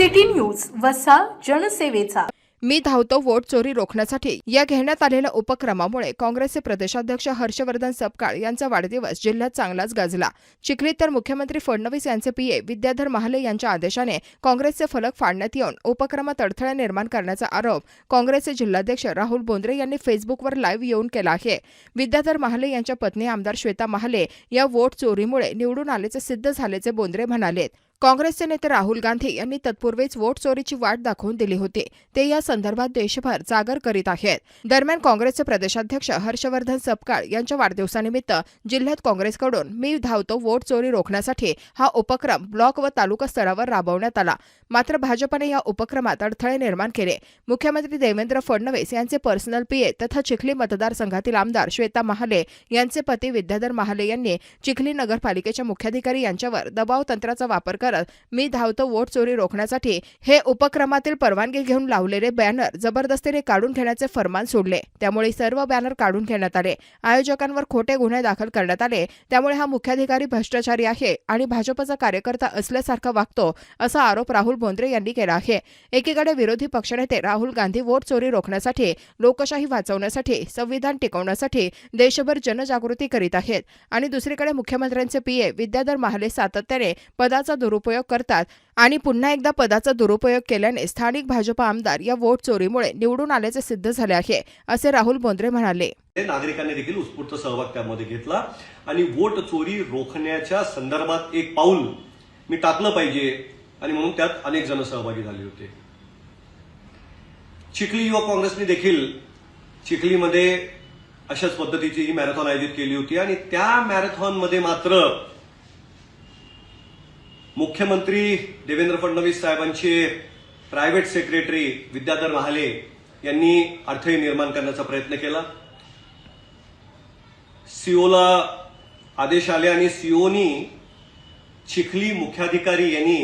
City news वसा जनसेवेचा. मी धावतो vote चोरी रोखण्यासाठी. या घेण्यात आलेल्या उपक्रमामुळे काँग्रेसचे प्रदेशाध्यक्ष हर्षवर्धन सपकाळ यांचा वाढदिवस जिल्ह्यात चांगलाच गाजला. चिखलीत तर मुख्यमंत्री फडणवीस यांचे पीए विद्याधर महाले यांच्या आदेशाने काँग्रेसचे फलक फाडण्यात येऊन उपक्रमात अडथळे निर्माण करण्याचा आरोप काँग्रेसचे जिल्हाध्यक्ष राहुल बोंद्रे यांनी फेसबुकवर लाईव्ह येऊन केला आहे. विद्याधर महाले यांच्या पत्नी आमदार श्वेता महाले या वोट चोरीमुळे निवडून आल्याचे सिद्ध झाल्याचे बोंद्रे म्हणालेत. काँग्रेसचे नेते राहुल गांधी यांनी तत्पूर्वीच वोट चोरीची वाट दाखवून दिली होती. ते या संदर्भात देशभर जागर करीत आहेत. दरम्यान काँग्रेसचे प्रदेशाध्यक्ष हर्षवर्धन सपकाळ यांच्या वाढदिवसानिमित्त जिल्ह्यात काँग्रेसकडून मी धावतो वोट चोरी रोखण्यासाठी हा उपक्रम ब्लॉक व तालुका स्तरावर राबवण्यात आला. मात्र भाजपने या उपक्रमात अडथळे निर्माण केले. मुख्यमंत्री देवेंद्र फडणवीस यांचे पर्सनल पीए तथा चिखली मतदारसंघातील आमदार श्वेता महाले यांचे पती विद्याधर महाले यांनी चिखली नगरपालिकेच्या मुख्याधिकारी यांच्यावर दबाव तंत्राचा वापर करत मी धावतो वोट चोरी रोखण्यासाठी. हे उपक्रमातील परवानगी घेऊन लावलेले बॅनर जबरदस्तीने काढून घेण्याचे फरमान सोडले. त्यामुळे सर्व बॅनर काढून घेण्यात आले. आयोजकांवर खोटे गुन्हे दाखल करण्यात आले. त्यामुळे हा मुख्याधिकारी भ्रष्टाचारी आहे आणि भाजपचा कार्यकर्ता असल्यासारखा वागतो असा आरोप राहुल बोंद्रे यांनी केला आहे. एकीकडे विरोधी पक्षनेते राहुल गांधी वोट चोरी रोखण्यासाठी लोकशाही वाचवण्यासाठी संविधान टिकवण्यासाठी देशभर जनजागृती करीत आहेत आणि दुसरीकडे मुख्यमंत्र्यांचे पीए विद्याधर महाले सातत्याने पदाचा दुरुपयोग करतात. आणि पुन्हा एकदा पदाचा दुरुपयोग केल्याने स्थानिक भाजपा आमदार या वोट चोरीमुळे निवडून आल्याचे सिद्ध झाले आहे असे राहुल बोंद्रे म्हणाले. ते नागरिकांनी देखील उत्स्फूर्त सहभाग त्यामध्ये घेतला आणि वोट चोरी रोखण्याच्या संदर्भात एक पाऊल मी टाकलं पाहिजे आणि म्हणून त्यात अनेक जण सहभागी झाले होते. चिखली युवक काँग्रेसने देखील चिखलीमध्ये अशाच पद्धतीची ही मॅरेथॉन आयोजित केली होती आणि त्या मॅरेथॉनमध्ये मात्र मुख्यमंत्री देवेंद्र फडणवीस साहेबांचे प्रायव्हेट सेक्रेटरी विद्याधर महाले यांनी अडथळे निर्माण करण्याचा प्रयत्न केला. सीओला आदेश आले आणि सीओनी चिखली मुख्याधिकारी यांनी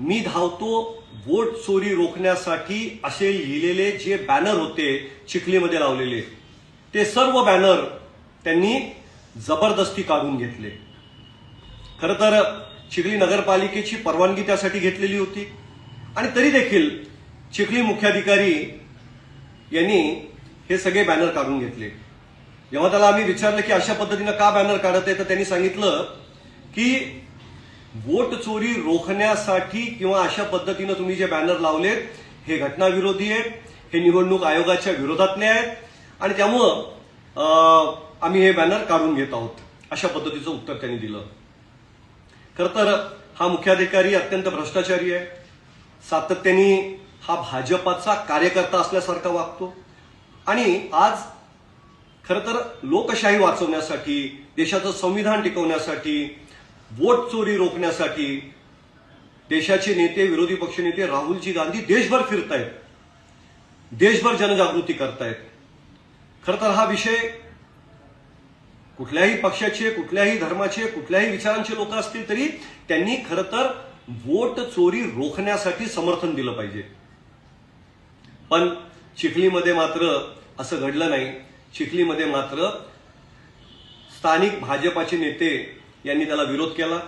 मी धावतो वोट चोरी रोखण्यासाठी असे लिहिलेले जे बॅनर होते चिखलीमध्ये लावलेले ते सर्व बॅनर त्यांनी जबरदस्ती काढून घेतले. खरं तर चिखली नगरपालिकेची परवानगी त्यासाठी घेतलेली होती. आणि तरी देखील चिखली मुख्याधिकारी यांनी हे सगळे बॅनर काढून घेतले. जेव्हा त्याला आम्ही विचारलं की अशा पद्धतीनं का बॅनर काढत आहे तर त्यांनी सांगितलं की वोट चोरी रोखण्यासाठी किंवा अशा पद्धतीनं तुम्ही जे बॅनर लावलेत हे घटनाविरोधी आहेत हे निवडणूक आयोगाच्या विरोधातले आहेत आणि त्यामुळं आम्ही हे बॅनर काढून घेत आहोत. अशा पद्धतीचं उत्तर त्यांनी दिलं. तर हा मुख्याधिकारी अत्यंत भ्रष्टाचारी आहे. सातत्याने हा भाजपाचा कार्यकर्ता असल्यासारखा वागतो. आणि आज खरं तर लोकशाही वाचवण्यासाठी देशाचं संविधान टिकवण्यासाठी वोट चोरी रोखण्यासाठी देशाचे नेते विरोधी पक्षनेते राहुलजी गांधी देशभर फिरतायत. देशभर जनजागृती करतायत. खरं तर हा विषय कुठल्याही पक्षाचे कुठल्याही धर्माचे कुठल्याही विचारांचे लोक असतील तरी त्यांनी खरं तर वोट चोरी रोखण्यासाठी समर्थन दिलं पाहिजे. पण चिखलीमध्ये मात्र असं घडलं नाही. चिखलीमध्ये मात्र स्थानिक भाजपाचे नेते यांनी त्याला विरोध केला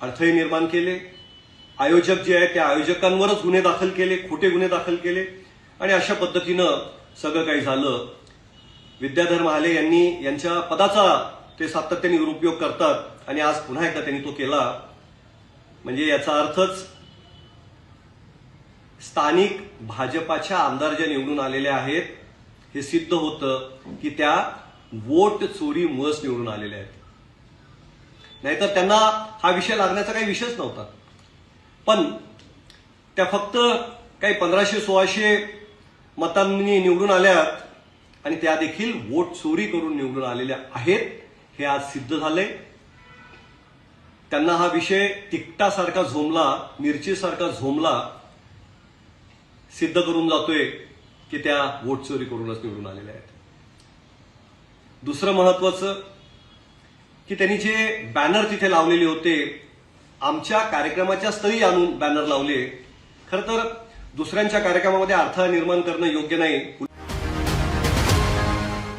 अडथळे निर्माण केले आयोजक जे आहे त्या आयोजकांवरच गुन्हे दाखल केले खोटे गुन्हे दाखल केले आणि अशा पद्धतीनं सगळं काही झालं विद्याधर महाले यांनी यांच्या पदाचा ते सातत्याने दुरुपयोग करतात आणि आज पुन्हा एकदा त्यांनी तो केला. म्हणजे याचा अर्थच स्थानिक भाजपाच्या आमदार ज्या निवडून आलेल्या आहेत हे सिद्ध होतं की त्या वोट चोरीमुळेच निवडून आलेल्या आहेत. नाहीतर त्यांना हा विषय लागण्याचा काही विषयच नव्हता. पण त्या फक्त काही पंधराशे सोळाशे मतांनी निवडून आल्यात आणि त्या देखील वोट चोरी करून निवडून आलेल्या आहेत हे आज सिद्ध झालंय. त्यांना हा विषय तिकटासारखा झोमला मिरचीसारखा झोमला सिद्ध करून जातोय की त्या वोट चोरी करूनच निवडून आलेल्या आहेत. दुसरं महत्वाचं की त्यांनी जे बॅनर तिथे लावलेले होते आमच्या कार्यक्रमाच्या स्थळी आणून बॅनर लावले खरं तर दुसऱ्यांच्या कार्यक्रमामध्ये अडथळा निर्माण करणं योग्य नाही.